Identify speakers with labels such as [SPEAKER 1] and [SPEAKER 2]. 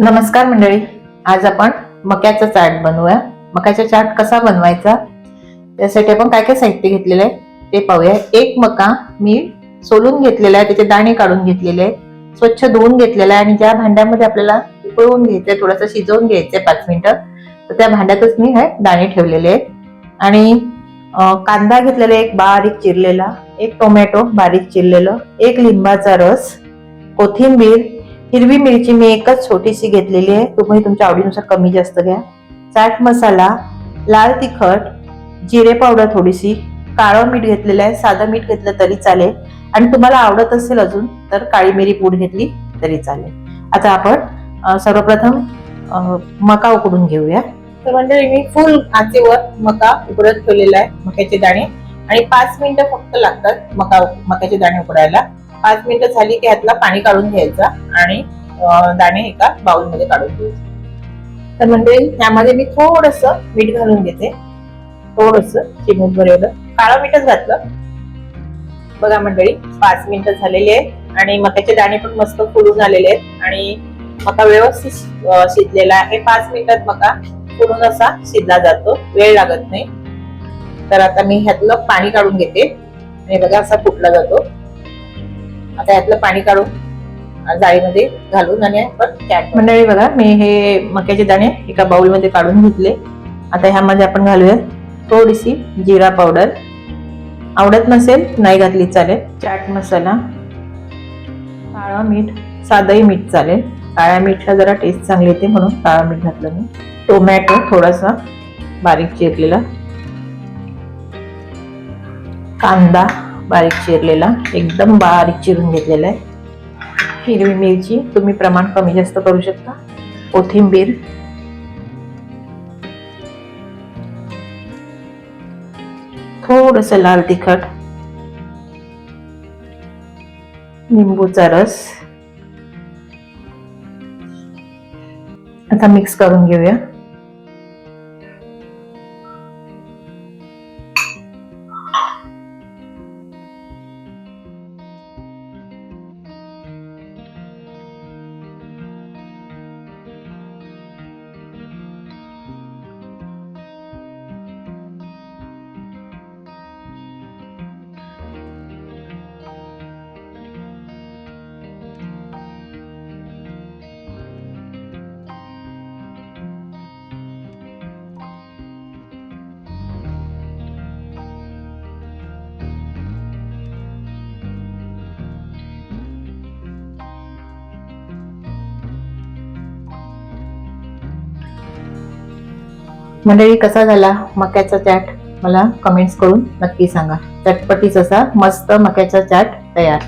[SPEAKER 1] नमस्कार मंडळी. आज आपण मक्याचा चाट बनवूया. मक्याचा चाट कसा बनवायचा? त्यासाठी आपण काय काय साहित्य घेतलेलं आहे ते पाहूया. एक मका मी सोलून घेतलेला आहे त्याचे दाणे काढून घेतलेले आहे. स्वच्छ धुवून घेतलेला आहे आणि ज्या भांड्यामध्ये आपल्याला उकळवून घ्यायचंय थोडंसं शिजवून घ्यायचंय पाच मिनिटं तर त्या भांड्यातच मी हे दाणे ठेवलेले आहेत. आणि कांदा घेतलेला आहे एक बारीक चिरलेला एक टोमॅटो बारीक चिरलेलं एक लिंबाचा रस कोथिंबीर हिरवी मिरची मी एकच छोटीशी घेतलेली आहे. तुम्ही तुमच्या आवडीनुसार कमी जास्त घ्या. चाट मसाला लाल तिखट जिरे पावडर थोडीशी काळं मीठ घेतलेलं आहे. साधं मीठ घेतलं तरी चालेल. आणि तुम्हाला आवडत असेल अजून तर काळी मिरी पूड घेतली तरी चालेल. आता आपण सर्वप्रथम मका उकडून घेऊया. तर म्हणजे मी फुल आचेवर मका उकडत ठेवलेला आहे मक्याचे दाणे. आणि पाच मिनिटं फक्त लागतात मका मक्याचे दाणे उकडायला. पाच मिनिटं झाली की ह्यातला पाणी काढून घ्यायचा आणि दाणे एका बाउलमध्ये काढून घ्यायचे. तर म्हणजे त्यामध्ये मी थोडस मीठ घालून घेते. थोडस चिमूटभर एवढं काळं मीठच घातलं. बघा मंडळी पाच मिनिटं झालेली आहेत आणि मक्याचे दाणे पण मस्त फुलून आलेले आहेत आणि मका व्यवस्थित शिजलेला आहे. पाच मिनिटात मका फुलून असा शिजला जातो. वेळ लागत नाही. तर आता मी ह्यातलं पाणी काढून घेते. आणि बघा असा फुटला जातो. आता यातलं पाणी काढून जाळीमध्ये घालून आणि आपण मंडळी बघा मी हे मक्याचे दाणे एका बाउलमध्ये काढून घेतले. आता ह्यामध्ये आपण घालूया थोडीशी जिरा पावडर आवडत नसेल नाही घातली चालेल. चाट मसाला काळं मीठ साधंही मीठ चालेल. काळ्या मीठला जरा टेस्ट चांगली येते म्हणून काळं मीठ घातलं मी. टोमॅटो थोडासा बारीक चिरलेला. कांदा बारीक चिरलेला एकदम बारीक चिरून घेतलेला आहे. हिरवी मिरची तुम्ही प्रमाण कमी जास्त करू शकता. कोथिंबीर. थोडस लाल तिखट. लिंबूचा रस. आता मिक्स करून घेऊया. मंडळी कसा झाला मक्याचा चाट? मला कमेंट्स करून नक्की सांगा. चटपटीच असा मस्त मक्याचा चाट तयार.